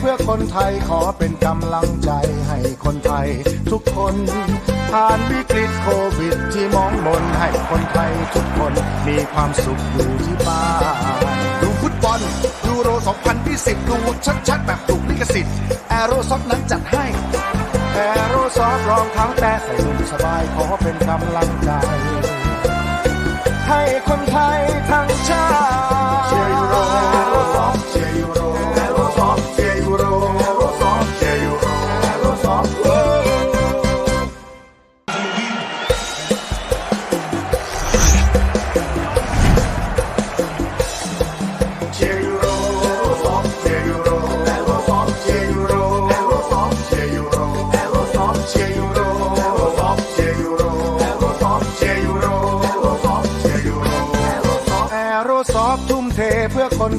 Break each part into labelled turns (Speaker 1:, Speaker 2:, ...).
Speaker 1: เพื่อคนไทยขอเป็นกำลังใจให้คนไทยทุกคน ผ่านวิกฤตโควิดที่มองมนให้คนไทยทุกคนมีความสุขอยู่ที่บ้านดูฟุตบอลยูโร 2020 ดูชัดๆ แบบถูกลิขสิทธิ์แอโรซอกนั้นจัดให้แอโรซอฟรองเท้าแตะใส่นุ่มสบายขอเป็นกำลังใจ ให้คนไทยทั้งชาติ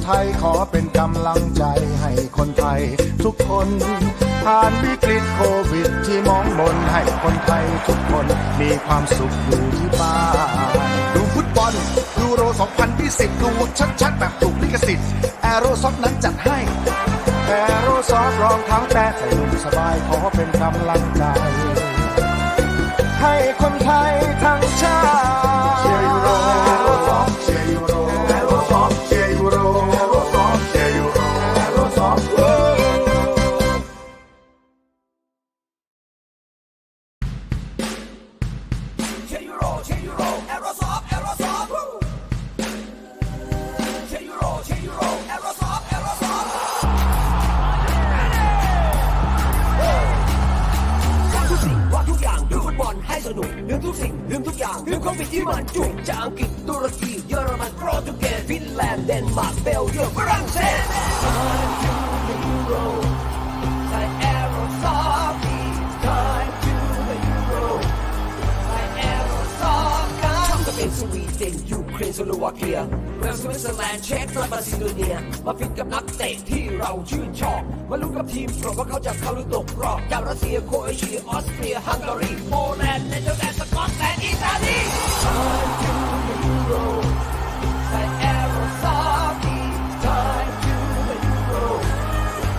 Speaker 1: ไทยขอเป็นกำลังใจให้คนไทยทุกคน ผ่านวิกฤตโควิดที่มองมนให้คนไทยทุกคนมีความสุขอยู่ที่บ้านดูฟุตบอลยูโร 2020 ดูชัดๆ แบบถูกลิขสิทธิ์แอโรซอฟนั้นจัดให้แอโรซอฟรองเท้าแตะใส่นุ่มสบายขอเป็นกำลังใจ ให้คนไทยทั้งชาติ
Speaker 2: นุกลืมทุกสิ่งลืมทุกอย่างลืมความผิดที่มันจุกจากอังกฤษตุรกีเยอรมันโปรตุเกสฟินแลนด์เดนมาร์กเบลเยียมฝรั่งเศส เครนสโลวาเกียเวลส์สวิตเซอร์แลนด์เช็กและมาซิโดเนีย มาฟิตกับนักเตะที่เราชื่นชอบ มาลุ้นกับทีมโปรดว่าเขาจะเข้าหรือตกรอบจากรัสเซียโคเอเชียออสเตรียฮังการีโปแลนด์เนเธอร์แลนด์สกอตแลนด์อิตาลี Time to the Euro ใส่แอโรซอฟ Time to the Euro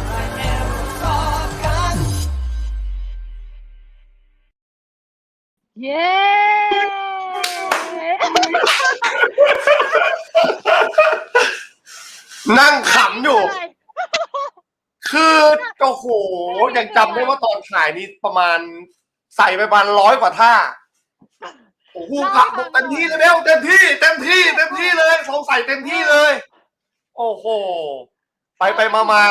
Speaker 2: ใส่แอโรซอกัน
Speaker 3: เย้
Speaker 4: นั่งขำอยู่ คือโอ้โหยังจำได้ว่าตอนถ่ายนี่ประมาณใส่ไปประมาณร้อยกว่าท่า โอ้โหขับบอกเต็มที่เลยเบลเต็มที่เต็มที่เต็มที่เลยสงสัยเต็มที่เลย โอ้โห ไปไปมามา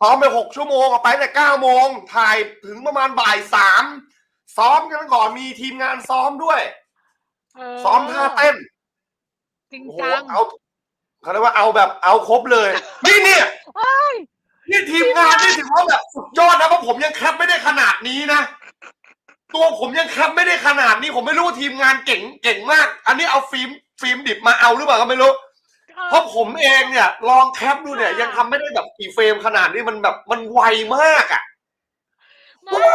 Speaker 4: ซ้อมไปหกชั่วโมงอะไปแต่เก้าโมงถ่ายถึงประมาณบ่ายสามซ้อมกันก่อนมีทีมงานซ้อมด้วย
Speaker 3: เซ้
Speaker 4: อมท่าเต้น
Speaker 3: จริง
Speaker 4: โอ้โห
Speaker 3: จัง
Speaker 4: เอาเขาเรียกว่าเอาแบบเอาครบเลย นี่เนี่ย
Speaker 3: เอ้ย
Speaker 4: นี่ทีมงานนี่ถือว่าแบบสุดยอดนะเพราะผมยังแคปไม่ได้ขนาดนี้นะ ตัวผมยังแคปไม่ได้ขนาดนี้ผมไม่รู้ว่าทีมงานเก่งเก่งมาก อันนี้เอาฟิล์มฟิล์มดิบมาเอาหรือเปล่าก็ไม่รู้เพราะผมเองเนี่ยลองแคปดูเนี่ยยังทำไม่ได้แบบกี่เฟรมขนาดนี้มันแบบมันไวมากอะ
Speaker 3: ไม่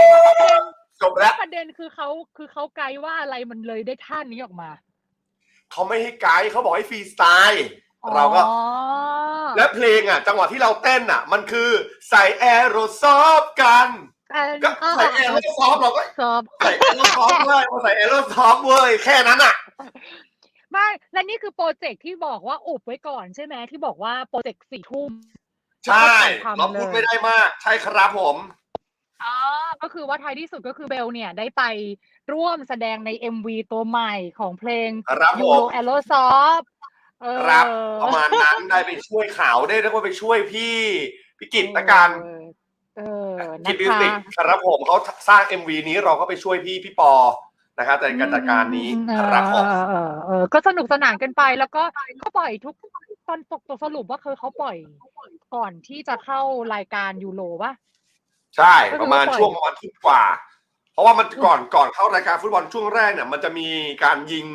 Speaker 4: จบแล้ว
Speaker 3: ประเด็นคือเขาคือเขาไกด์ว่าอะไรมันเลยได้ท่านี้ออกมา
Speaker 4: เขาไม่ให้ไกด์เขาบอกให้ฟรีสไตล์เราก็
Speaker 3: อ๋อ
Speaker 4: และเพลงอะ จังหวะที่เราเต้นอะ มันคือใส่แอโรซอฟกัน
Speaker 3: แต่
Speaker 4: ก็ใส่แอโรซอฟเราก็
Speaker 3: สอบ
Speaker 4: ใส่แอโรซอฟเว้ยมาใส่แอโรซอฟเว้ยแค่นั้นอะ
Speaker 3: ไม่และนี่คือโปรเจกต์ที่บอกว่าอุบไว้ก่อนใช่ไหมที่บอกว่าโปรเจกต์สี่ทุ่ม
Speaker 4: ใช่
Speaker 3: แล้วก็
Speaker 4: เรา
Speaker 3: ถ่ายทำ
Speaker 4: พูด
Speaker 3: ลย
Speaker 4: ไม่ได้มาก ใช่ครับผม
Speaker 3: อ๋อ ก็คือว่าท้ายที่สุดก็คือเบลเนี่ยได้ไปร่วมแสดงใน MV ตัวใหม่ของเพลง
Speaker 4: ครับ
Speaker 3: ยู
Speaker 4: ผ
Speaker 3: โร
Speaker 4: ม
Speaker 3: แอโรซอฟ
Speaker 4: ครับประมาณนั้นได้ไปช่วยข่าวได้แล้วก็ไปช่วยพี่พี่กิตละกัน
Speaker 3: เออ
Speaker 4: กิ
Speaker 3: นะ
Speaker 4: ตมิว
Speaker 3: คะ
Speaker 4: สิกครับผมเขาสร้าง MV นี้เราก็ไปช่วยพี่พี่ปอนะครับในการจัดการนี้
Speaker 3: อื
Speaker 4: ครับผม
Speaker 3: เออเออเออก็สนุกสนานกันไปแล้วก็ก็ปล่อยทุกตอนตกตัวสรุปว่าคือเขาปล่อยก่อนที่จะเข้ารายการยูโรป่ะ
Speaker 4: ใช่
Speaker 3: ก็คือ
Speaker 4: ประมาณ
Speaker 3: ปล่อย
Speaker 4: ช่วงประมาณทุ่มกว่า เพราะว่ามันก่อนก่อนเข้ารายการฟุตบอลช่วงแรกเนี่ยมันจะมีการยิง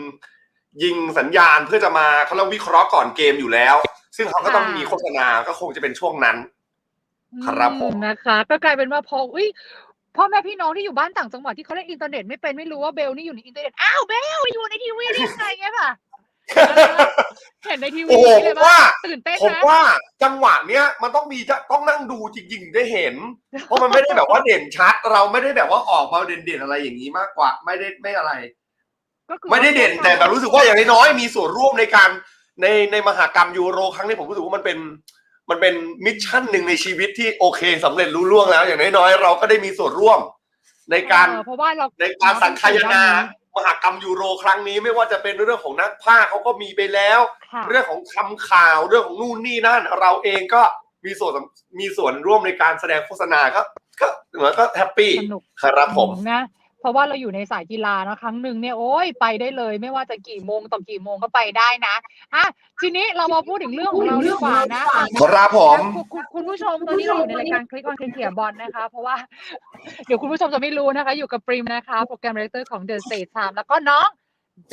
Speaker 4: ยิงสัญญาณเพื่อจะมาเขาเรียกวิเคราะห์ก่อนเกมอยู่แล้ว ซึ่งเขาก็ต้องมีโฆษณาก็คงจะเป็นช่วงนั้น ครับผม
Speaker 3: อืนะคะ ก็กลายเป็นว่าพออุ้ยพ่อแม่พี่น้องที่อยู่บ้านต่างจังหวัดที่เขาเล่นอินเทอร์เน็ตไม่เป็นไม่รู้ว่าเบลนี่อยู่ในอินเทอร์เน็ตอ้าวเบลอยู่ในทีวีได้ยังไงเงี้ยค่ะ เห็นในทีวี
Speaker 4: โอ้โห
Speaker 3: เลย
Speaker 4: ว่า
Speaker 3: ตื่นเต้น
Speaker 4: ผม
Speaker 3: นะ
Speaker 4: ว่าจังหวะเนี้ยมันต้องมีจะต้องนั่งดูจริงๆถึงได้เห็น เพราะมันไม่ได้แบบว่าเด่นชัด เราไม่ได้แบบว่าออกมาเด่นๆอะไรอย่างนี้มากกว่า ไม่ได้ไม่อะไร
Speaker 3: ก็คือ
Speaker 4: ไม่ได้เด่นแต่แบบรู้สึกว่าอย่างน้อยๆมีส่วนร่วมในการในในมหากรรมยูโร ครั้งนี้ผมรู้สึกว่ามันเป็น มันเป็นมิชชั่นหนึ่งในชีวิตที่โอเคสำเร็จรู้ล่วงแล้ว อย่างน้อยๆเราก็ได้มีส่วนร่วมในการ
Speaker 3: เออเพราะว่าเรา
Speaker 4: ในการสังคายนา มหากรรมยูโรครั้งนี้ไม่ว่าจะเป็นเรื่องของนักพากย์เขาก็มีไปแล้ว
Speaker 3: ค่ะ
Speaker 4: เรื่องของคำข่าวเรื่องของนู่นนี่นั่น เราเองก็มีส่วนมีส่วนร่วมในการแสดงโฆษณาก็ก็เหมือนก็แฮปปี้
Speaker 3: สนุก
Speaker 4: ครับผม
Speaker 3: นะเพ ราะว่าเราอยู่ในสายกีฬานะครั้งหนึ่งเนี่ยโอ้ยไปได้เลย ไม่ว่าจะกี่โมงต่อกี่โมงก็ไปได้นะอะทีนี้เรามาพูดถึงเรื่องของเราดีกว่านะอะ
Speaker 4: ครับผม
Speaker 3: คุณคุณคุณผู้ชมตอนนี้เราอยู่ในรายการคลิกออนเคลียร์บอลนะคะ เพราะว่า เดี๋ยวคุณผู้ชมจะไม่รู้นะคะ อยู่กับปริมนะคะ โปรแกรมดีเรคเตอร์ของ The State Time แล้วก็น้อง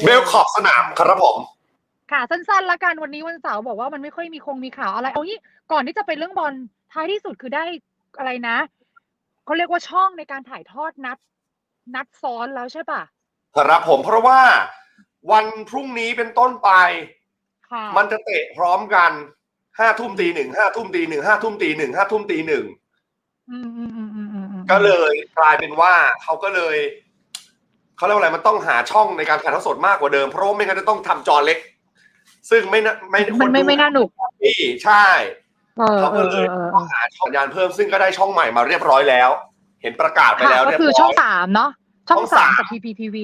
Speaker 4: เบลขอบสนามครับผม
Speaker 3: ค่ะสั้นๆละกันวันนี้วันเสาร์บอกว่ามันไม่ค่อยมีคงมีข่าวอะไรเอางี้ก่อนที่จะไปเรื่องบอลท้ายที่สุดคือได้อะไรนะเขาเรียกว่าช่องในการถ่ายทอดนัด นัดซ้อนแล้วใช่ปะ
Speaker 4: ครับผมเพราะว่าวันพรุ่งนี้เป็นต้นไป
Speaker 3: ค่ะ
Speaker 4: มันจะเตะพร้อมกันห้าทุ่มตีหนึ่งห้าทุ่มตีหนึ่งห้าทุ่มตีหนึ่งห้าทุ่มตีหนึ่ง
Speaker 3: อืมอืมอืมอืมอืมอืม
Speaker 4: ก็เลยกลายเป็นว่าเขาก็เลยเขาเรียกว่าอะไรมันต้องหาช่องในการถ่ายทอดสดมากกว่าเดิมเพราะว่าไม่งั้นจะต้องทำจอเล็ก ซึ่งไม่น่าไม่
Speaker 3: มันไม่
Speaker 4: คดู
Speaker 3: ไม่น่าหนุก
Speaker 4: ที่ใช่
Speaker 3: เออ
Speaker 4: เขา
Speaker 3: เอ
Speaker 4: ก็
Speaker 3: อ
Speaker 4: เล
Speaker 3: เอยอเออ
Speaker 4: ต้องหาช่องสัญญาณเพิ่มซึ่งก็ได้ช่องใหม่มาเรียบร้อยแล้ว เห็นประกาศไป
Speaker 3: ค่ะ
Speaker 4: แล้ว
Speaker 3: ก็
Speaker 4: เรียบ
Speaker 3: คือ
Speaker 4: ร้
Speaker 3: ช่
Speaker 4: อ
Speaker 3: อง
Speaker 4: ย
Speaker 3: สามเนาะช่อง
Speaker 4: ช่อง
Speaker 3: สา
Speaker 4: สามม
Speaker 3: กับ PPTV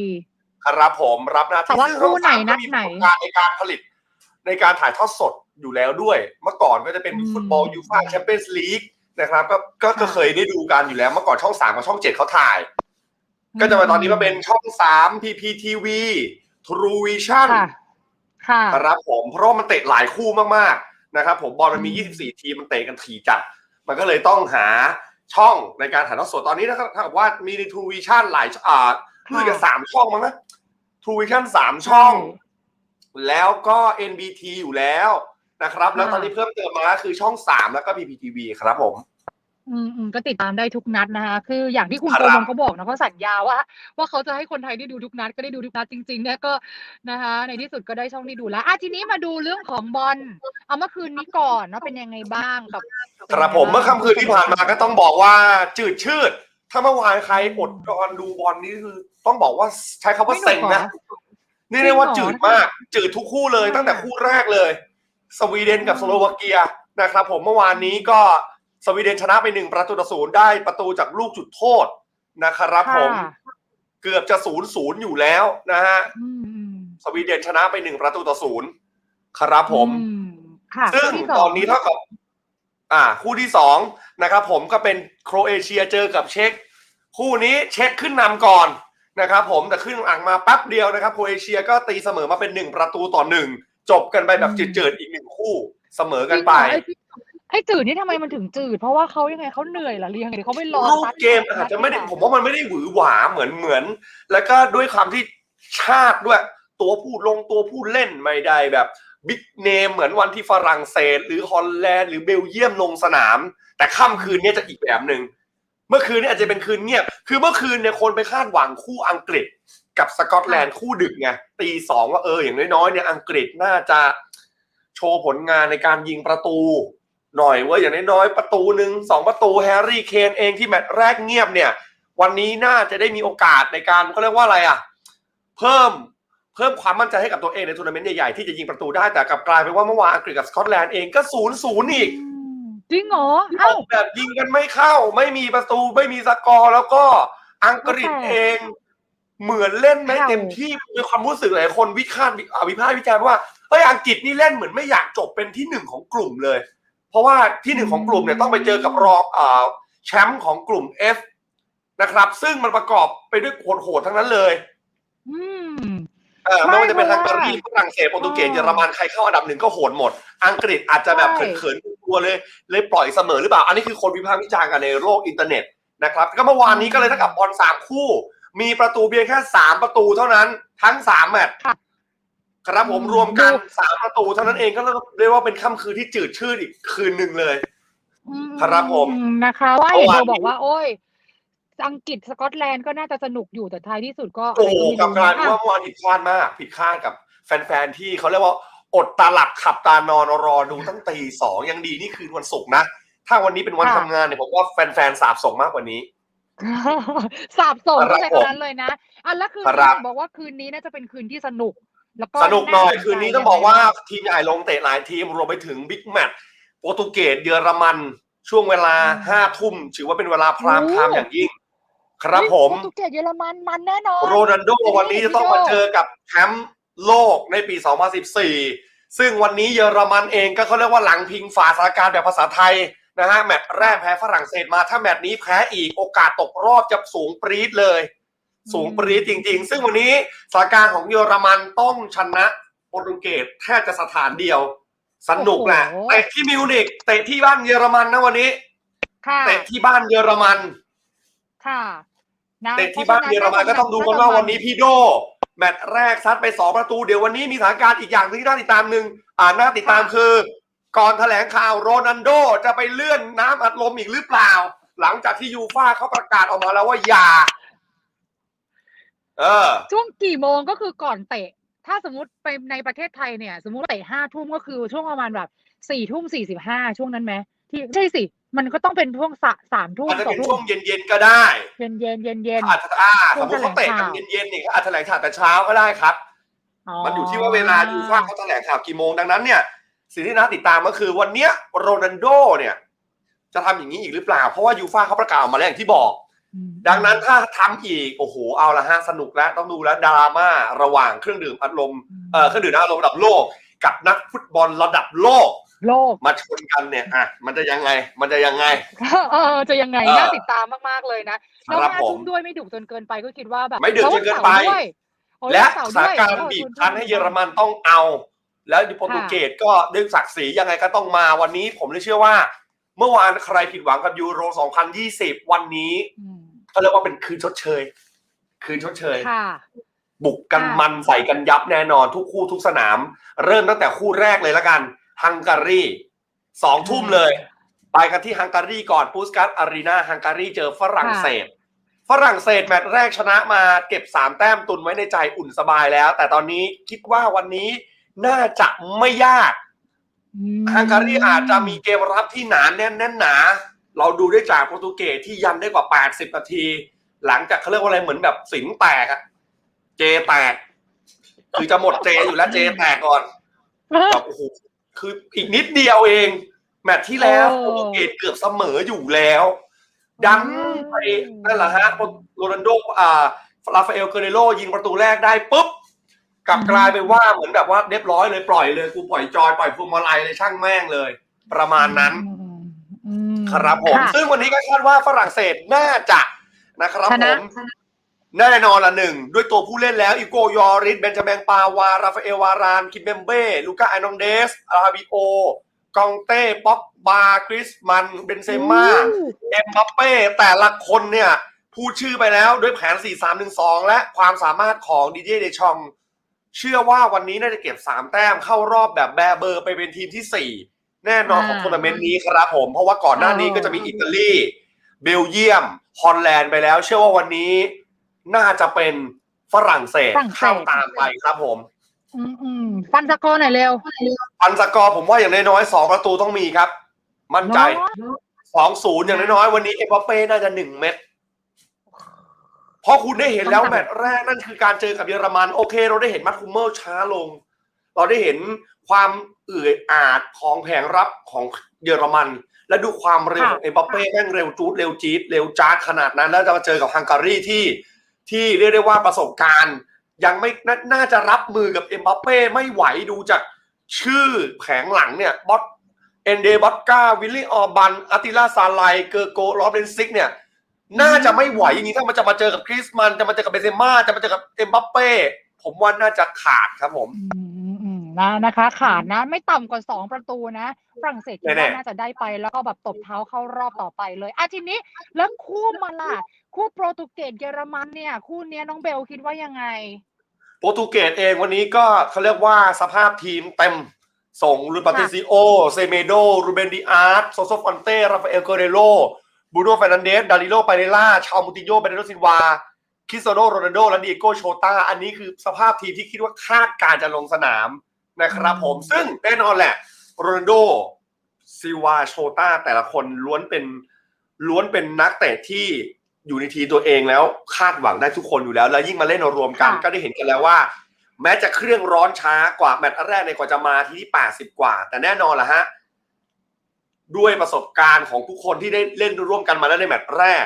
Speaker 4: ครับผมรับหน้า
Speaker 3: แต่
Speaker 4: ที่
Speaker 3: ว่า
Speaker 4: ซึ่ง
Speaker 3: คู่ไหน
Speaker 4: ช่องสาม
Speaker 3: นั
Speaker 4: ก็
Speaker 3: ด
Speaker 4: มี
Speaker 3: ไหน
Speaker 4: ประสบการณ์ในการผลิต ในการถ่ายทอดสดอยู่แล้วด้วย เมื่อก่อนก็จะเป็น
Speaker 3: อืม
Speaker 4: ฟุตบอลยูฟ่าแชมเปี้ยนส์ลีกนะครับก็ก็ก็
Speaker 3: ค่ะ
Speaker 4: เคยได้ดูกันอยู่แล้ว เมื่อก่อนช่องสามกับช่องเจ็ดเขาถ่าย ก็จะมาตอนนี้มาเป็นช่องสาม PPTV True Vision
Speaker 3: ค่ะ ค่ะ
Speaker 4: ครับผมเพราะว่ามันเตะหลายคู่มากๆนะครับผมบอลมันมี
Speaker 3: อืม
Speaker 4: 24 ทีมมันเตะกันถี่จัด มันก็เลยต้องหา ช่องในการถ่ายทอดสดตอนนี้ถ้าถ้ากับว่ามีใน True Vision หลายอ่ารู้สึกจะสามช่องมั้งนะ True Vision สามช่อง แล้วก็ NBT อยู่แล้วนะครับ แล้วตอนนี้เพิ่มเติมมาก็คือช่อง3แล้วก็ PPTV ครับผม
Speaker 3: อืมอืมก็ติดตามได้ทุกนัดนะคะ คืออย่างที่คุณ
Speaker 4: ครับ
Speaker 3: โกมลเขาบอกนะเขาสัญญาว่า ว่าเขาจะให้คนไทยได้ดูทุกนัดก็ได้ดูทุกนัดจริงๆเนี่ยก็นะคะ ในที่สุดก็ได้ช่องที่ดูแล้วอะทีนี้มาดูเรื่องของบอลเอาเมื่อคืนนี้ก่อนว่าเป็นยังไงบ้างกับ
Speaker 4: ครับผมเมื่อค่ำคืนที่ผ่านมาก็ต้องบอกว่าจืดชืด ถ้าเมื่อวานใครอดนอนดูบอลนี่คือ ต้องบอกว่าใช้คำว่าเซ็งนะ นี่เรียกว่าจืดมาก จืดทุกคู่เลย ตั้งแต่คู่แรกเลย สวีเดนกับสโลวาเกียนะครับผมเมื่อวานนี้ก็ สวีเดนชนะไปหนึ่งประตูต่อศูนย์ได้ประตูจากลูกจุดโทษนะครับผม
Speaker 3: ค่ะ
Speaker 4: เกือบจะศูนย์ศูนย์อยู่แล้วนะฮะ
Speaker 3: อืมอืม
Speaker 4: สวีเดนชนะไปหนึ่งประตูต่อศูนย์ครับผม
Speaker 3: อืค่ะ
Speaker 4: ซึ่ง
Speaker 3: คู่ที่ส
Speaker 4: ตอนนี้เท่ากับ อ่า คู่ที่สองนะครับผมก็เป็นโครเอเชียเจอกับเช็กคู่นี้เช็กขึ้นนำก่อนนะครับผมแต่ขึ้นหลังมาแป๊บเดียวนะครับโครเอเชียก็ตีเสมอมาเป็นหนึ่งประตูต่อหนึ่งจบกันไปแบบจืดๆอีกหนึ่งคู่เสมอกันไป
Speaker 3: ไอ้ไอ้จืดนี่ทำไมมันถึงจืด เพราะว่าเขายังไงเขาเหนื่อยเหรอหรือยังไงหรือเขาไม่รอ
Speaker 4: รูป
Speaker 3: ซัด
Speaker 4: เกมอาจจะไม่ได้ผมว่ามันไม่ได้หวือหวาเหมือนเหมือน แล้วก็ด้วยความที่ชาติด้วย ตัวผู้ลงตัวผู้เล่นไม่ได้แบบบิ๊กเนมเหมือนวันที่ฝรั่งเศส หรือฮอลแลนด์หรือเบลเยียมลงสนาม แต่ค่ำคืนนี้จะอีกแบบหนึ่งเมื่อคืนนี้อาจจะเป็นคืนเงียบ คือเมื่อคืนเนี่ยคนไปคาดหวังคู่อังกฤษกับสกอตแลนด์คู่ดึกไงตีสองว่าเอออย่างน้อยๆเนี่ยอังกฤษน่าจะโชว์ผลงานในการยิงประตู หน่อยว่าอย่างน้อยๆประตูหนึ่งสองประตูแฮร์รี่เคนเองที่แมตช์แรกเงียบเนี่ย วันนี้น่าจะได้มีโอกาสในการเขาเรียกว่าอะไรอะ เพิ่มเพิ่มความมั่นใจให้กับตัวเองในทัวร์นาเมนต์ใหญ่ๆที่จะยิงประตูได้แต่กลับกลายเป็นว่าเมื่อวานอังกฤษกับสกอตแลนด์เองก็ศูนย์ศูนย์อีก
Speaker 3: อืมจริงเหรอ
Speaker 4: อ
Speaker 3: เอ้า
Speaker 4: อกแบบยิงกันไม่เข้า ไม่มีประตูไม่มีสกอร์แล้วก็อังกฤษ
Speaker 3: โอเค
Speaker 4: เอง เหมือนเล่นไม่
Speaker 3: แผ่ว
Speaker 4: เต็มที่มีความรู้สึกหลายคนวิจารณ์อ่าวิพากษ์วิจารณ์ว่าเฮ้ยอังกฤษนี่เล่นเหมือนไม่อยากจบเป็นที่หนึ่งของกลุ่มเลย เพราะว่าที่หนึ่งของกลุ่มเนี่ยต้องไปเจอกับรองอ่าแชมป์ของกลุ่ม F นะครับ ซึ่งมันประกอบไปด้วยโหดๆทั้งนั้นเลย
Speaker 3: อืม
Speaker 4: เออ
Speaker 3: ไม่
Speaker 4: ไม่ว่าจะเป็น
Speaker 3: เพ
Speaker 4: ฮั
Speaker 3: ราะ
Speaker 4: ง
Speaker 3: ว่า
Speaker 4: การีฝรั่งเศสโปรตุเกส
Speaker 3: เออ
Speaker 4: เยอรมันใครเข้าอันดับหนึ่งก็โหดหมด อังกฤษอาจจะแบบ
Speaker 3: ใช่
Speaker 4: เขินๆกลัวๆเลย เลยปล่อยเสมอหรือเปล่า อันนี้คือคนวิพากษ์วิจารณ์กันในโลกอินเทอร์เน็ตนะครับ ก็เมื่อวานนี้ก็เลยเท่ากับบอลสามคู่ มีประตูเพียงแค่สามประตูเท่านั้นทั้งสามแมตช์
Speaker 3: ค่ะ
Speaker 4: ครับผม
Speaker 3: อืม
Speaker 4: รวมกัน
Speaker 3: ดู
Speaker 4: สามประตูเท่านั้นเองก็เรียกว่าเป็นค่ำคืนที่จืดชืดอีกคืนหนึ่งเลย
Speaker 3: อืม
Speaker 4: ครับผม
Speaker 3: นะคะ ว่าเห็น
Speaker 4: เมื่อวาน
Speaker 3: เธอบอกว่า โอ้ยอังกฤษสกอตแลนด์ก็น่าจะสนุกอยู่แต่ท้ายที่สุดก็อะ
Speaker 4: โอ้
Speaker 3: ไร
Speaker 4: โห
Speaker 3: ก็ไม่
Speaker 4: กลับ
Speaker 3: รู้
Speaker 4: กลายเป็น
Speaker 3: นะ
Speaker 4: ว่าเมื่อวานผิดคาดมาก ผิดคาดกับแฟนๆที่เขาเรียกว่าอดตาหลับขับตานอนรอดูตั้งตีสองยังดีนี่คืนวันศุกร์นะ ถ้าวันนี้เป็นวัน
Speaker 3: ค่ะ
Speaker 4: ทำงานเนี่ยผมว่าแฟนๆสาบส่งมากกว่านี้
Speaker 3: สาบส่ง
Speaker 4: ครับ
Speaker 3: ใช่ขนาดนั้นเลยนะอะแล้วคืน
Speaker 4: ค
Speaker 3: นี้
Speaker 4: รับ
Speaker 3: เห็นบอกว่าคืนนี้น่าจะเป็นคืนที่สนุก แล้วก็
Speaker 4: สนุกหน่อยา
Speaker 3: สใจ
Speaker 4: คืนนี้ต้องบอกว่าทีมใหญ่ลงเตะหลายทีมรวมไปถึงบิ๊กแมตช์โปรตุเกสเยอรมัน ช่วงเวลาห้าทุ่มถือว่าเป็นเวลาพรามไทม์อย่างยิ่ง ครับ
Speaker 3: เฮ้ย
Speaker 4: ผม
Speaker 3: โปรตุเกสเยอรมันมันแน่นอน
Speaker 4: โรนัลโดวันนี้จะต้องมาเจอกับแชมป์โลกในปี 2014 ซึ่งวันนี้เยอรมันเองก็เขาเรียกว่าหลังพิงฝาสถานการณ์แบบภาษาไทยนะฮะแมตช์แรกแพ้ฝรั่งเศสมาถ้าแมตช์นี้แพ้อีกโอกาสตกรอบจะสูงปรี๊ดเลย สูงปรี๊ดจริง ๆ ซึ่งวันนี้สถานการณ์ของเยอรมันต้องชนะโปรตุเกสแทบจะสถานเดียว สนุกแหละเตะที่มิวนิกเตะที่บ้านเยอรมันนะวันนี้
Speaker 3: ค่ะ
Speaker 4: เตะที่บ้านเยอรมัน
Speaker 3: ค่ะนะ
Speaker 4: เตะที่บ้านเยอรมันก็ต้องดูกันว่าวันนี้พี่โดแมตช์แรกซัดไปสองประตูเดี๋ยววันนี้มีสถานการณ์อีกอย่างหนึงที่น่าติดตามหนึ่งอ่าน่าติดตามคือ ก่อนแถลงข่าวโรนัลโดจะไปเลื่อนน้ำอัดลมอีกหรือเปล่า หลังจากที่ยูฟ่าเขาประกาศออกมาแล้วว่าอย่า เออ
Speaker 3: ช่วงกี่โมงก็คือก่อนเตะ ถ้าสมมติไปในประเทศไทยเนี่ย สมมติเตะห้าทุ่มก็คือช่วงประมาณแบบสี่ทุ่มสี่สิบห้าช่วงนั้นไหมที่ใช่สิ มันก็ต้องเป็นช่วงสะสามทุ่ม
Speaker 4: อาจจะ
Speaker 3: สอ
Speaker 4: เป็
Speaker 3: ง
Speaker 4: น
Speaker 3: ทุ่
Speaker 4: ช่ว
Speaker 3: ม
Speaker 4: งเย็นๆก็ได้
Speaker 3: เย็นเย็นเย็นเย็น
Speaker 4: อาจจะอ่า
Speaker 3: ช่
Speaker 4: ส
Speaker 3: ว
Speaker 4: ม
Speaker 3: ง
Speaker 4: มติเขาเตะกัน
Speaker 3: แถลงข่าว
Speaker 4: เย็นๆนี่เขาอาจจะแถลงข่าวแต่เช้าก็ได้ครับ มันอยู่ที่ว่าเวลายูฟ่าเขาแถลงข่าวกี่โมงดังนั้นเนี่ยสิ่งที่น่าติดตามก็คือวันเนี้ยโรนัลโดเนี่ย จะทำอย่างนี้อีกหรือเปล่า เพราะว่ายูฟ่าเขาประกาศออกมาแล้วอย่างที่บอก
Speaker 3: อืม
Speaker 4: ดังนั้นถ้าทำอีกโอ้โหเอาละฮะสนุกแล้วต้องดูแล้วดราม่าระหว่างเครื่องดื่มอัดลมเอ่อเครื่องดื่มน้ำอัดลมระดับโลก กับนักฟุตบอลระดับโลก
Speaker 3: โลก
Speaker 4: มาชนกันเนี่ยอะมันจะยังไง มันจะยังไง
Speaker 3: เออจะยังไง
Speaker 4: เออ
Speaker 3: น่าติดตามมากๆเลยนะแล้ว
Speaker 4: ครับ
Speaker 3: ห้า
Speaker 4: ผม
Speaker 3: ทุ่มด้วยไม่ดุจนเกินไปก็คิดว่าแบบ
Speaker 4: ไม่ดุจนเกินไป
Speaker 3: แล้ววัสาร์ด้วยโอ้ย
Speaker 4: และ
Speaker 3: วันเสาร์
Speaker 4: สถาน
Speaker 3: ด้วย
Speaker 4: การณ์
Speaker 3: เออ
Speaker 4: บีบ
Speaker 3: คุณ
Speaker 4: คั้นให้เยอรมันต้องเอา แล้วโปรตุเกสก็ด้วยศักดิ์ศรียังไงก็ต้องมาวันนี้ผมเลยเชื่อว่า เมื่อวานใครผิดหวังกับยูโร 2020 วันนี้
Speaker 3: อืม
Speaker 4: เขาเรียกว่าเป็นคืนชดเชย คืนชดเชย
Speaker 3: ค่ะ
Speaker 4: บุกกัน
Speaker 3: ค่ะ
Speaker 4: มันใส่กันยับแน่นอนทุกคู่ทุกสนาม เริ่มตั้งแต่คู่แรกเลยละกัน ฮังการีสองทุ่มเลย ไปกันที่ฮังการีก่อนปูสกัสอารีนาฮังการีเจอฝรั่งเศส ฝรั่งเศสแมตช์แรกชนะมาเก็บสามแต้มตุนไว้ในใจอุ่นสบายแล้ว แต่ตอนนี้คิดว่าวันนี้น่าจะไม่ยาก
Speaker 3: อืม
Speaker 4: ฮังการีอาจจะมีเกมรับที่หนาแน่นแน่นหนา เราดูได้จากโปรตุเกสที่ยันได้กว่า 80 นาที หลังจากเขาเรียกว่าอะไรเหมือนแบบสิงแตกอะเจแตก คือจะหมดเจอยู่แล้วเจแตกก่อนแบบโอ้โหคืออีกนิดเดียวเอง แมตช์ที่แล้ว
Speaker 3: โอ้
Speaker 4: โปรตุเกสเกือบเสมออยู่แล้ว ดันไปนั่นแหละฮะโรนัลโดอ่าราฟาเอลเกเรโลยิงประตูแรกได้ปุ๊บ กลับกลายเป็นว่าเหมือนแบบว่าเรียบร้อยเลยปล่อยเลยกูปล่อยจอยปล่อยพวงมาลัยเลยช่างแม่งเลย ประมาณนั้นครับผม ซึ่งวันนี้ก็คาดว่าฝรั่งเศสน่าจะนะครับผมแน่นอนละหนึ่ง ด้วยตัวผู้เล่นแล้วอีโกยอริสเบนจามินปาวา ราฟาเอลวาราน คิมเบมเบ้ลูก้าไอนองเดสอาราบิโอกองเต้ป็อกบาคริสมันเบนเซม่าเอ็มบัปเป้แต่ละคนเนี่ยพูดชื่อไปแล้วด้วยแผน 4-3-1-2 และความสามารถของดีเจเดชอง เชื่อว่าวันนี้น่าจะเก็บ 3 แต้มเข้ารอบแบบแบร์เบอร์ไปเป็นทีมที่ 4 แน่นอนของ
Speaker 3: อ่า
Speaker 4: ทัวร์นาเมนต์นี้ครับผม เพราะว่าก่อนหน้านี้ก็จะมีอิตาลี เบลเยียม ฮอลแลนด์ไปแล้ว เชื่อว่าวันนี้น่าจะเป็นฝรั่งเศส
Speaker 3: ฝรั่งเศส
Speaker 4: เข้าตามไปครับผม
Speaker 3: อืมอืมฟันสกอร์หน่อยเร็ว
Speaker 4: พันสกอร์ผมว่าอย่างน้อยๆสองประตูต้องมีครับ มั่นใจ
Speaker 3: เนาะ
Speaker 4: สองศูนย์อย่างน้อยๆวันนี้เอ็มบัปเป้น่าจะหนึ่งเม็ด เพราะคุณได้เห็นแล้ว
Speaker 3: ต้อง
Speaker 4: แม
Speaker 3: ทำ
Speaker 4: ตช์แรกนั่นคือการเจอกับเยอรมันโอเค เราได้เห็นมัตคุมเมอร์ช้าลง เราได้เห็นความเอื่อยอาจของแผงรับของเยอรมัน และดูความเร็วของเอ็มบัปเป้แม่งเร็วจูดเร็วจี๊ดเร็วจ้าดขนาดนั้น แล้วจะมาเจอกับฮังการีที่ที่เรียกได้ว่าประสบการณ์ ยังไม่นาน่าจะรับมือกับเอ็มบัปเป้ไม่ไหวดูจากชื่อแผงหลังเนี่ยบอสเอนเดบัตกาวิลลี่ออบันอาติลาซาไลเกอร์โกลอเรนซิกเนี่ย น่าจะไม่ไหวอย่างนี้ถ้ามันจะมาเจอกับคริสมันจะมาเจอกับเบนเซม่าจะมาเจอกับเอ็มบัปเป้ผมว่าน่าจะขาดครับผม
Speaker 3: อืมอืมอืมนะนะคะ ขาดนะ ไม่ต่ำกว่าสองประตูนะฝรั่งเศสคิด
Speaker 4: แน่
Speaker 3: ว่า
Speaker 4: ๆ
Speaker 3: น่าจะได้ไปแล้วก็แบบตบเท้าเข้ารอบต่อไปเลยอะทีนี้แล้วคู่มาล่ะคู่โปรตุเกสเยอรมันเนี่ย คู่เนี้ยน้องเบลคิดว่ายังไง
Speaker 4: โปรตุเกสเองวันนี้ก็เขาเรียกว่าสภาพทีมเต็มส่งลูปาเตซิโอเซเมโดรูเบนดิอาร์ตโซโซฟอนเต้ราฟาเอลเกเรโล บูโนเฟรนันเดส ดาริโลปาเนล่า ชาวมูติโยเบเนโดซินวาเคริสโตโนโรนัลโด และดิเอโกโชตา อันนี้คือสภาพทีมที่คิดว่าคาดการจะลงสนามนะครับผม ซึ่งแน่นอนแหละ โรนัลโด ซิลวา โชตา แต่ละคนล้วนเป็นล้วนเป็นนักเตะที่อยู่ในทีมตัวเองแล้วคาดหวังได้ทุกคนอยู่แล้ว แล้วยิ่งมาเล่นรวมกัน
Speaker 3: ค่ะ
Speaker 4: ก็ได้เห็นกันแล้วว่า แม้จะเครื่องร้อนช้ากว่าแมตช์แรกในยกว่าจะมาที่ที่ 80 กว่า แต่แน่นอนละฮะ ด้วยประสบการณ์ของทุกคนที่ได้เล่นร่วมกันมาแล้วในแมตช์แรก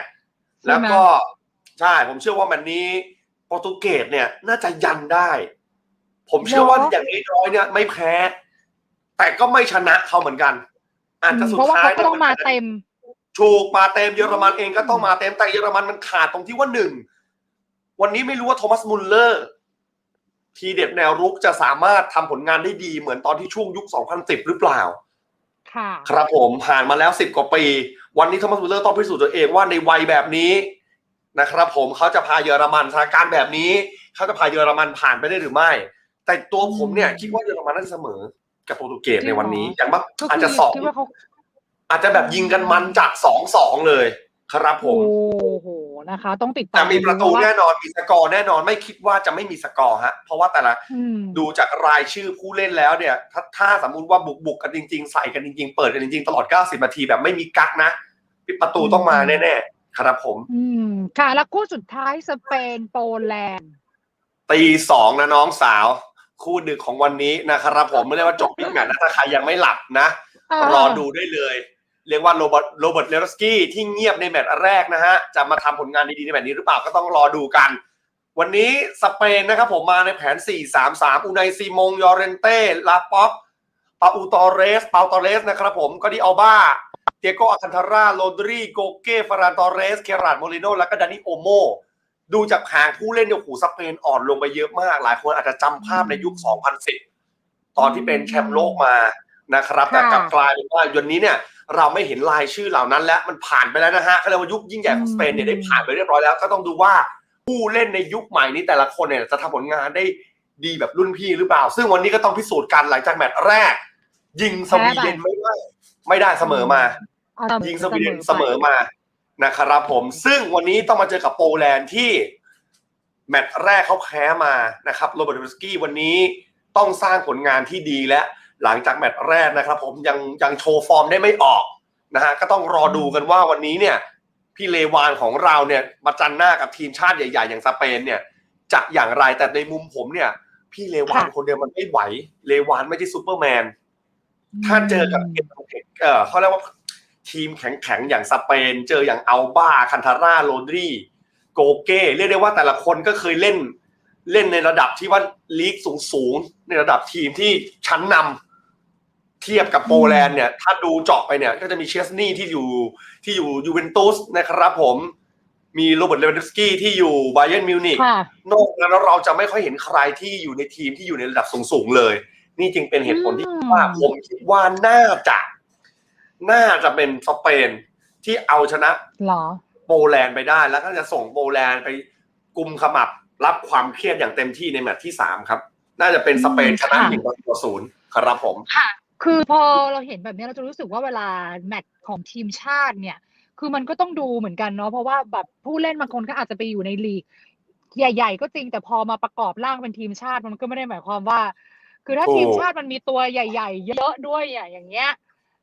Speaker 4: แล้วก็ใช่ผมเชื่อว่าแมตช์นี้โปรตุเกสเนี่ย น่าจะยันได้ ผมเชื่อว่า
Speaker 3: เหรอ
Speaker 4: อย่างน้อยๆเนี่ย ไม่แพ้ แต่ก็ไม่ชนะเขาเหมือนกัน อาจจะสุด
Speaker 3: เพราะว่า
Speaker 4: ท้าย
Speaker 3: เขาก็ต้องมาเต็ม
Speaker 4: ถูกมาเต็มเยอรมันเองก็ต้องมาเต็มแต่เยอรมันมันขาดตรงที่ว่าหนึ่งวันนี้ไม่รู้ว่าโทมัสมุลเลอร์ทีเด็ดแนวรุกจะสามารถทำผลงานได้ดีเหมือนตอนที่ช่วงยุค 2010 หรือเปล่า
Speaker 3: ค่ะ
Speaker 4: ครับผมผ่านมาแล้ว10กว่าปี วันนี้โทมัสมุลเลอร์ต้องพิสูจน์ตัวเองว่าในวัยแบบนี้นะครับผมเขาจะพาเยอรมันสถานการณ์แบบนี้เขาจะพาเยอรมันผ่านไปได้หรือไม่ แต่ตัวผมเนี่ย
Speaker 3: อืม
Speaker 4: คิดว่าเยอรมันน่าจะเสมอ กับโปรตุเกส
Speaker 3: จริง
Speaker 4: ในวันนี้
Speaker 3: เหรอ
Speaker 4: อย่างมาก
Speaker 3: ก็
Speaker 4: อาจ
Speaker 3: คื
Speaker 4: จะสอง
Speaker 3: คิดว่าเขา
Speaker 4: อาจจะแบบยิงกันมันจัดสองสองเลย ครับผม
Speaker 3: โอ้โห นะคะ ต้องติดตาม
Speaker 4: แต่มีประตู
Speaker 3: ว่า
Speaker 4: แน่นอนมีสกอร์แน่นอนไม่คิดว่าจะไม่มีสกอร์ฮะเพราะว่าแต่ละ
Speaker 3: อืม
Speaker 4: ดูจากรายชื่อผู้เล่นแล้วเนี่ยถ้าถ้าสมมุติว่าบุกบุกกันจริง ๆ ใส่กันจริง ๆ เปิดกันจริง ๆ ตลอด 90นาทีแบบไม่มีกักนะประตูต้องมาแน่ๆครับผม
Speaker 3: อืมค่ะแล้วคู่สุดท้ายสเปนโปแลนด์
Speaker 4: ตีสองนะน้องสาว คู่ดึกของวันนี้นะครับผมไม่เรียกว่าจบบิ๊กแมตช์นะถ้าใครยังไม่หลับนะรอดูได้เลย เรียกว่าโรเบิร์ตโรเบิร์ตเลวสกี้ที่เงียบในแมตช์แรกนะฮะ จะมาทำผลงานดีๆในแมตช์นี้หรือเปล่าก็ต้องรอดูกัน วันนี้สเปนนะครับผมมาในแผน 4-3-3 อูไนซีมง ยอเรนเต้ ลาป็อกปาอูตอเรส ปาตอเรสนะครับผมก็ดิอัลบ้าเตียโกอาคันทาร่า โรดริโกเก้ฟารานตอเรส เคราดโมลิโน แล้วก็ดานิโอโม ดูจากหางผู้เล่นเนี่ยโอ้โหสเปนอ่อนลงไปเยอะมาก หลายคนอาจจะจำภาพในยุค 2010 ตอนที่เป็นแชมป์โลกมา นะครับแต่กลับกลายเป็นว่าเดือนนี้เนี่ยเราไม่เห็นรายชื่อเหล่านั้นแล้วมันผ่านไปแล้วนะฮะก็เลยกว่ายุคยิ่งใหญ่ของสเปนเนี่ยได้ผ่านไปเรียบร้อยแล้วก็ต้องดูว่าผู้เล่นในยุคใหม่นี้แต่ละคนเนี่ยจะทำผลงานได้ดีแบบรุ่นพี่หรือเปล่า ซึ่งวันนี้ก็ต้องพิสูจน์กันหลังจากแมตช์แรก ยิงสวีเดนไม่ได้ไม่ได้เสมอมา
Speaker 3: เอา
Speaker 4: ยิงสวีเดนเสมอมานะครับผม ซึ่งวันนี้ต้องมาเจอกับโปแลนด์ที่แมตช์แรกเขาแพ้มานะครับโรเบิร์ตเวสกี้วันนี้ต้องสร้างผลงานที่ดีและ หลังจากแมตช์แรกนะครับ ผมยังยังโชว์ฟอร์มได้ไม่ออกนะฮะก็ต้องรอดูกันว่าวันนี้เนี่ยพี่เลวานของเราเนี่ยมาจันหน้ากับทีมชาติใหญ่ ๆ อย่างสเปนเนี่ยจะอย่างไรแต่ในมุมผมเนี่ย พี่เลวานคนเดียวมันไม่ไหว เลวานไม่ใช่ซูเปอร์แมนถ้าเจอกับเเออเขาเรียกว่าทีมแข็งๆอย่างสเปน เจออย่างอัลบาคันทาร่าโรดรีโกเก้เรียกได้ว่าแต่ละคนก็เคยเล่นเล่นในระดับที่ว่าลีกสูงๆ ในระดับทีมที่ชั้นนำ เทียบกับโปแลนด์เนี่ย ถ้าดูเจาะไปเนี่ย ก็จะมีเชสนี่ที่อยู่ที่อยู่ยูเวนตุสนะครับผมมีโรเบิร์ตเลวันดอฟสกี้ที่อยู่ไบเย r ร์มิวนิก
Speaker 3: ค่ะ
Speaker 4: นอกนั้นแล้วเราจะไม่ค่อยเห็นใครที่อยู่ในทีมที่อยู่ในระดับสูงๆเลย นี่จึงเป็นเหตุผลที่
Speaker 3: อืม
Speaker 4: ว่าผมคิดว่าน่าจะน่าจะเป็นสเปนที่เอาชนะ
Speaker 3: เหรอ
Speaker 4: โปแลนด์ไปได้แล้วก็จะส่งโปแลนด์ไปกุมขมับรับความเครียดอย่างเต็มที่ในแมตช์ที่สามครับ น่าจะเป็นสเปนชนะ
Speaker 3: ค่ะ
Speaker 4: หนึ่งต่อศูนย์ครับผม
Speaker 3: ค่ะ คือพอเราเห็นแบบนี้เราจะรู้สึกว่าเวลาแมตช์ของทีมชาติเนี่ย คือมันก็ต้องดูเหมือนกันเนาะเพราะว่าแบบผู้เล่นบางคนก็อาจจะไปอยู่ในลีก ใหญ่ ๆ ก็จริงแต่พอมาประกอบร่างเป็นทีมชาติมันก็ไม่ได้หมายความว่า คือถ้า
Speaker 4: ถูก
Speaker 3: ทีมชาติมันมีตัวใหญ่ ๆ เยอะด้วยอะอย่างเงี้ย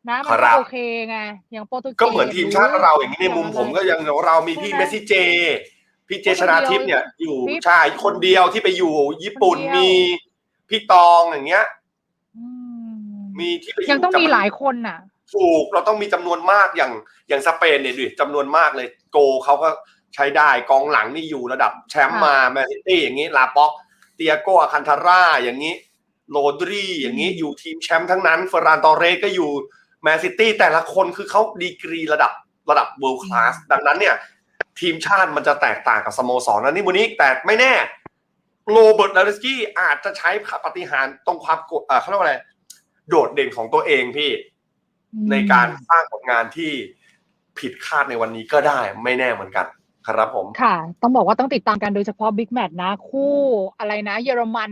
Speaker 3: นะมัน
Speaker 4: ค
Speaker 3: ก็
Speaker 4: รับ
Speaker 3: โอเคไงอย่างโปรตุเกส
Speaker 4: ก็เหมือนทีมชาติเราอย่างนี้ในมุมผมก็ยังเรามีพี่
Speaker 3: ใช่ไหม
Speaker 4: เมสซี่เจ พี่เจชนาทิพย์เนี่ยอยู่
Speaker 3: ทิพย์
Speaker 4: ใช่คนเดียวที่ไปอยู่ญี่ปุ่น
Speaker 3: คนเดียว
Speaker 4: มีพี่ตองอย่างเงี้ย
Speaker 3: อื ม
Speaker 4: มีที่ไปอ
Speaker 3: ยังต้องมี
Speaker 4: แต่น
Speaker 3: หลายคนน่ะ
Speaker 4: ถูกเราต้องมีจำนวนมากอย่างอย่างสเปนเนี่ยดิจำนวนมากเลยโกเขาก็ใช้ได้กองหลังนี่อยู่ระดับแชมป์มาแมนซิตี้อย่างนี้ลาป็อก เตียโกอาคันทาร่าอย่างนี้โรดรีอย่างนี้อยู่ทีมแชมป์ทั้งนั้นเฟอร์รานตอเรสก็อยู่แมนซิตี้แต่ละคนคือเขาดีกรีระดับระดับเวิลด์คลาสดังนั้นเนี่ย ทีมชาติมันจะแตกต่างกับสโมสรนะนี่วันนี้แต่ไม่แน่โรเบิร์ตลาเลสกี้อาจจะใช้ปฏิหารย์ตรงความกดเอ่อเขาเรียกว่าอะไร โดดเด่นของตัวเองพี่ ในการสร้างผลงานที่ผิดคาดในวันนี้ก็ได้ไม่แน่เหมือนกัน ครับผม
Speaker 3: ค่ะ ต้องบอกว่าต้องติดตามกันโดยเฉพาะบิ๊กแมตช์นะ คู่อะไรนะ เยอรมัน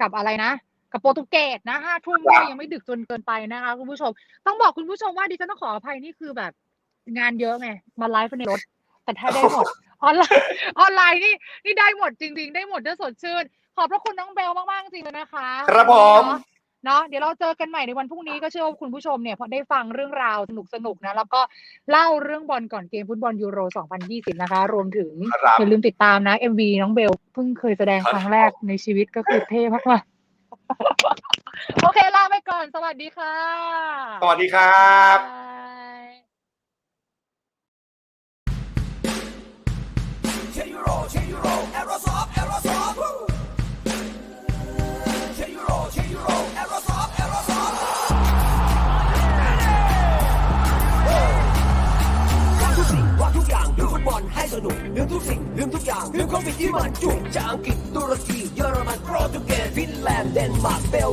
Speaker 3: กับอะไรนะกับโปรตุเกสนะห้าทุ่ม
Speaker 4: ครั
Speaker 3: ก็
Speaker 4: บ
Speaker 3: ยังไม่ดึกจนเกินไปนะคะคุณผู้ชม ต้องบอกคุณผู้ชมว่าดิฉันต้องขออภัยนี่คือแบบ งานเยอะไงมาไลฟ์ในรถ แต่ถ้าได้หมดออนไลน์ออนไลน์นี่นี่ได้หมดจริง ๆ ได้หมดด้วยสดชื่น ขอบพระคุณน้องเบลมากๆจริงเลยนะคะ
Speaker 4: ครับผม
Speaker 3: เนาะเนาะเดี๋ยวเราเจอกันใหม่ในวันพรุ่งนี้ก็เชื่อว่าคุณผู้ชมเนี่ยพอได้ฟังเรื่องราวสนุกๆนะแล้วก็เล่าเรื่องบอลก่อนเกมฟุตบอลยูโร 2020 นะคะ รวมถึง
Speaker 4: ครับ
Speaker 3: อย่าลืมติดตามนะ MV น้องเบลเพิ่งเคยแสดงครั้งแรกในชีวิตก็คือเท่มากๆโอเคลาไปก่อน สวัสดีค่ะ
Speaker 4: สวัสดีครับ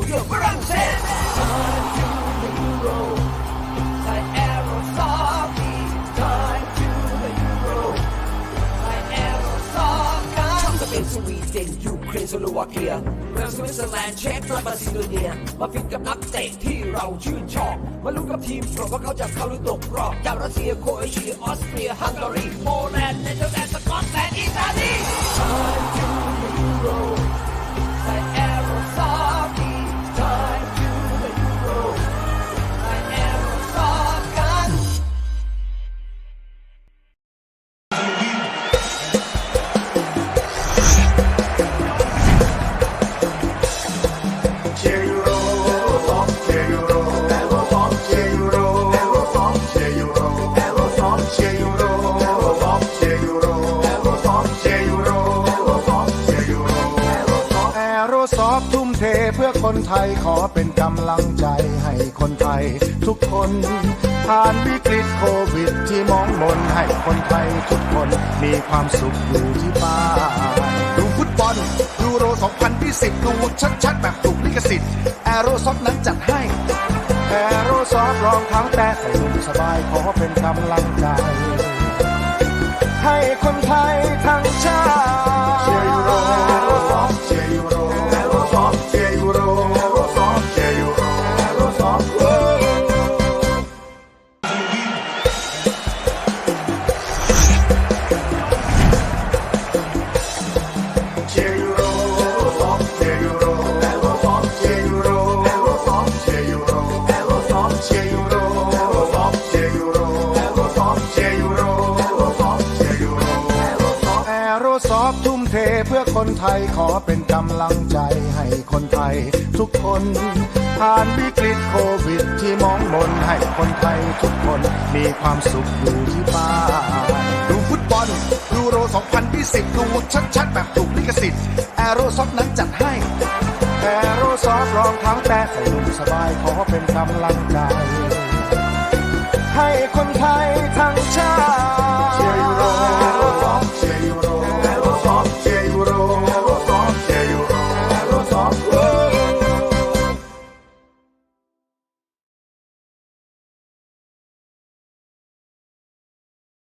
Speaker 3: ยีย
Speaker 2: มฝรั่งเศส Time to the Euro ใส่ Aerosoft Time to the Euro ไทยแอโรซอฟกันจะเป็นสวีเดนยูเครนสโลวาเกียเวลส์สวิตเซอร์แลนด์เช็กและบราซิโลเนีย มาฟิตกับนักเตะที่เราชื่นชอบ มาลุ้นกับทีมโปรดว่าเขาจะเข้าหรือตกรอบจากรัสเซียโครเอเชียออสเตรียฮังการีโปแลนด์เนเธอร์ สุ
Speaker 1: ขอยู่ที่บ้านดูฟุตบอลยูโร 2020 ดูชัดๆ แบบถูกลิขสิทธิ์แอโรซอฟนั้นจัดให้แอโรซอฟรองเท้าแตะใส่นุ่มสบายขอเป็นกำลังใจ ให้คนไทยทั้งชาติ
Speaker 5: แอโรซอฟ
Speaker 1: ทุ่มเทเพื่อคนไทยขอเป็นกำลังใจให้คนไทยทุกคน ผ่านวิกฤตโควิดที่มองมนให้คนไทยทุกคนมีความสุขอยู่ที่บ้านดูฟุตบอลยูโร 2020 ดูชัดๆ แบบถูกลิขสิทธิ์แอโรซอฟนั้นจัดให้แอโรซอฟรองเท้าแตะใส่นุ่มสบายขอเป็นกำลังใจ ให้คนไทยทั้งชาติ